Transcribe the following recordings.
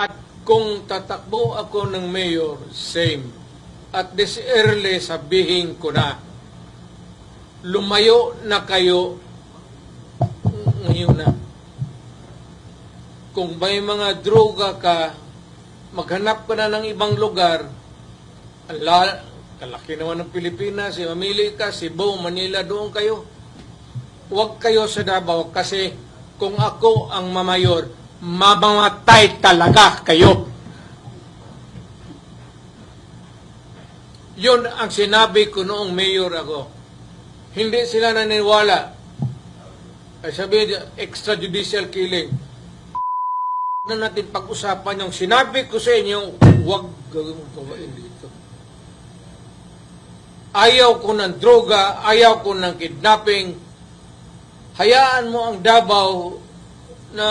At kung tatakbo ako ng mayor, same. At this early, sabihin ko na, lumayo na kayo ngayon na. Kung may mga droga ka, maghanap ka na ng ibang lugar, ala, kalaki naman ng Pilipinas, eh, mamili ka, Cebu, Manila, doon kayo. Huwag kayo sa Davao kasi kung ako ang mamayor, mamamatay talaga kayo. Yun ang sinabi ko noong mayor ako. Hindi sila naniniwala. Ay sabi niya, extrajudicial killing. Na natin pag-usapan yung sinabi ko sa inyo, huwag gawin mong gawain dito. Ayaw ko ng droga, ayaw ko ng kidnapping. Hayaan mo ang Davao na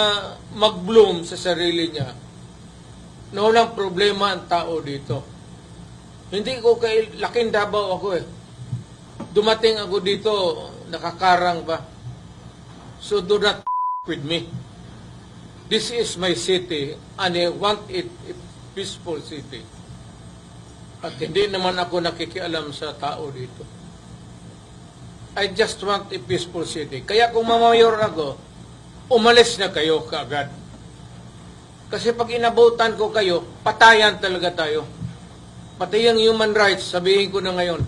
mag-bloom sa sarili niya. Na walang problema ang tao dito. Hindi ko kay laking Davao ako eh. Dumating ako dito, nakakarang pa. So do not with me. This is my city and I want it a peaceful city. At hindi naman ako nakikialam sa tao dito. I just want a peaceful city. Kaya kung mamayor ako, umalis na kayo kaagad. Kasi pag inabutan ko kayo, patayan talaga tayo. Pati yung human rights, sabihin ko na ngayon.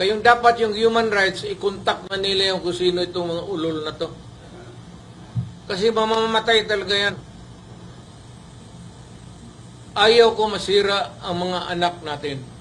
Kayong dapat yung human rights, i-contact na nila yung kung sino itong mga ulol na to. Kasi mamamatay talaga yan. Ayaw ko masira ang mga anak natin.